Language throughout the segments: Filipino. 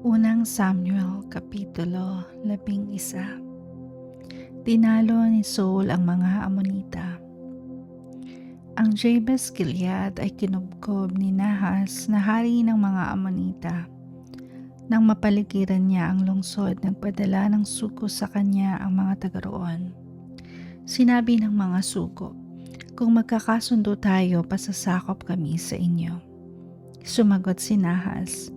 Unang Samuel Kapitulo 11 Tinalo ni Saul ang mga Amonita. Ang Jabes Gilead ay kinubkob ni Nahas na hari ng mga Amonita. Nang mapaligiran niya ang lungsod, nagpadala ng suko sa kanya ang mga taga roon. Sinabi ng mga suko, Kung magkakasundo tayo, pasasakop kami sa inyo. Sumagot si Nahas,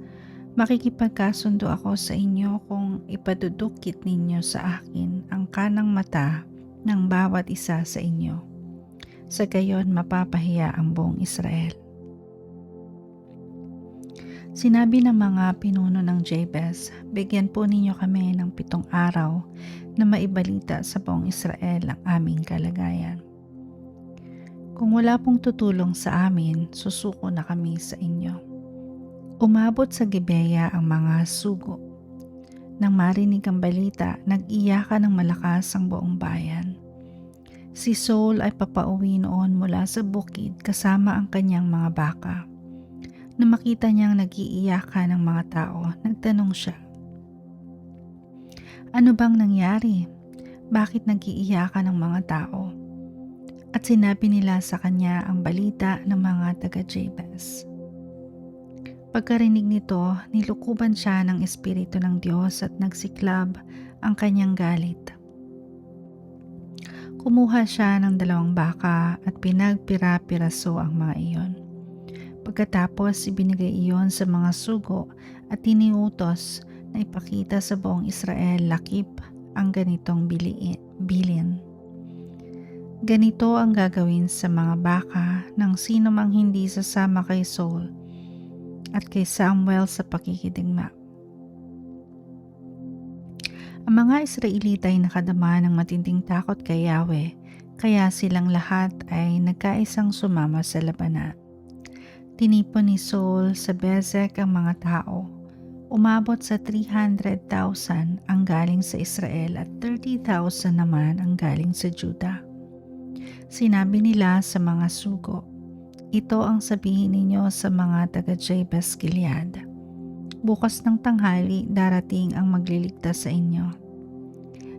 Makikipagkasundo ako sa inyo kung ipadudukit ninyo sa akin ang kanang mata ng bawat isa sa inyo. Sa gayon mapapahiya ang buong Israel. Sinabi ng mga pinuno ng Jabez, bigyan po ninyo kami ng pitong araw na maibalita sa buong Israel ang aming kalagayan. Kung wala pong tutulong sa amin, susuko na kami sa inyo. Umabot sa Gibeya ang mga sugo. Nang marinig ang balita, nag-iyakan ng malakas ang buong bayan. Si Saul ay papauwi noon mula sa bukid kasama ang kanyang mga baka. Na makita niyang nag-iiyakan ng mga tao, nagtanong siya. Ano bang nangyari? Bakit nag-iiyakan ng mga tao? At sinabi nila sa kanya ang balita ng mga taga-Jabez. Pagkarinig nito, nilukuban siya ng Espiritu ng Diyos at nagsiklab ang kanyang galit. Kumuha siya ng dalawang baka at pinagpira-piraso ang mga iyon. Pagkatapos ibinigay iyon sa mga sugo at tiniutos na ipakita sa buong Israel lakip ang ganitong bilin. Ganito ang gagawin sa mga baka ng sino mang hindi sasama kay Saul at kay Samuel sa pakikidigma. Ang mga Israelita ay nakadama ng matinding takot kay Yahweh, kaya silang lahat ay nagkaisang sumama sa labanan. Tinipon ni Saul sa Bezek ang mga tao. Umabot sa 300,000 ang galing sa Israel at 30,000 naman ang galing sa Juda. Sinabi nila sa mga sugo, ito ang sabihin ninyo sa mga taga Jabes Gilead. Bukas ng tanghali darating ang magliligtas sa inyo.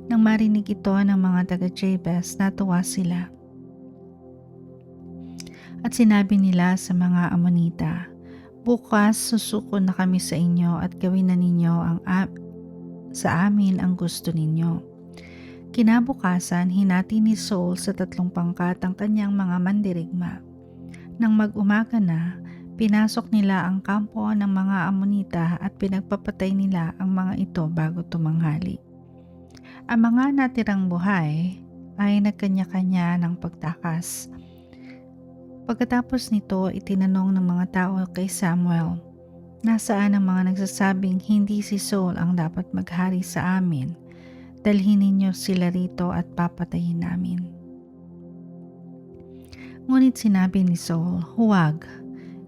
Nang marinig ito ng mga taga Jabes, natuwa sila. At sinabi nila sa mga Amonita, Bukas susuko na kami sa inyo at gawin na ninyo ang sa amin ang gusto ninyo. Kinabukasan, hinati ni Saul sa tatlong pangkat ang kanyang mga mandirigma nang mag-umaga na, pinasok nila ang kampo ng mga Amonita at pinagpapatay nila ang mga ito bago tumanghali. Ang mga natirang buhay ay nagkanya-kanya ng pagtakas. Pagkatapos nito, itinanong ng mga tao kay Samuel, Nasaan ang mga nagsasabing hindi si Saul ang dapat maghari sa amin? Dalhin ninyo sila rito at papatayin namin. Ngunit sinabi ni Saul, huwag,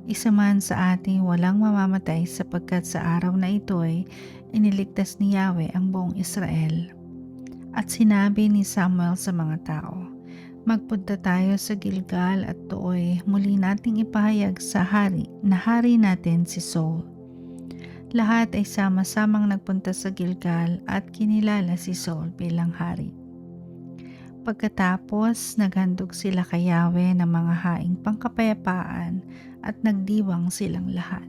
isa man sa ating walang mamamatay sapagkat sa araw na ito ay iniligtas ni Yahweh ang buong Israel. At sinabi ni Samuel sa mga tao, Magpunta tayo sa Gilgal at tooy muli nating ipahayag sa hari na hari natin si Saul. Lahat ay sama-samang nagpunta sa Gilgal at kinilala si Saul bilang hari. Pagkatapos, naghandog sila kay Yahweh ng mga haing pangkapayapaan at nagdiwang silang lahat.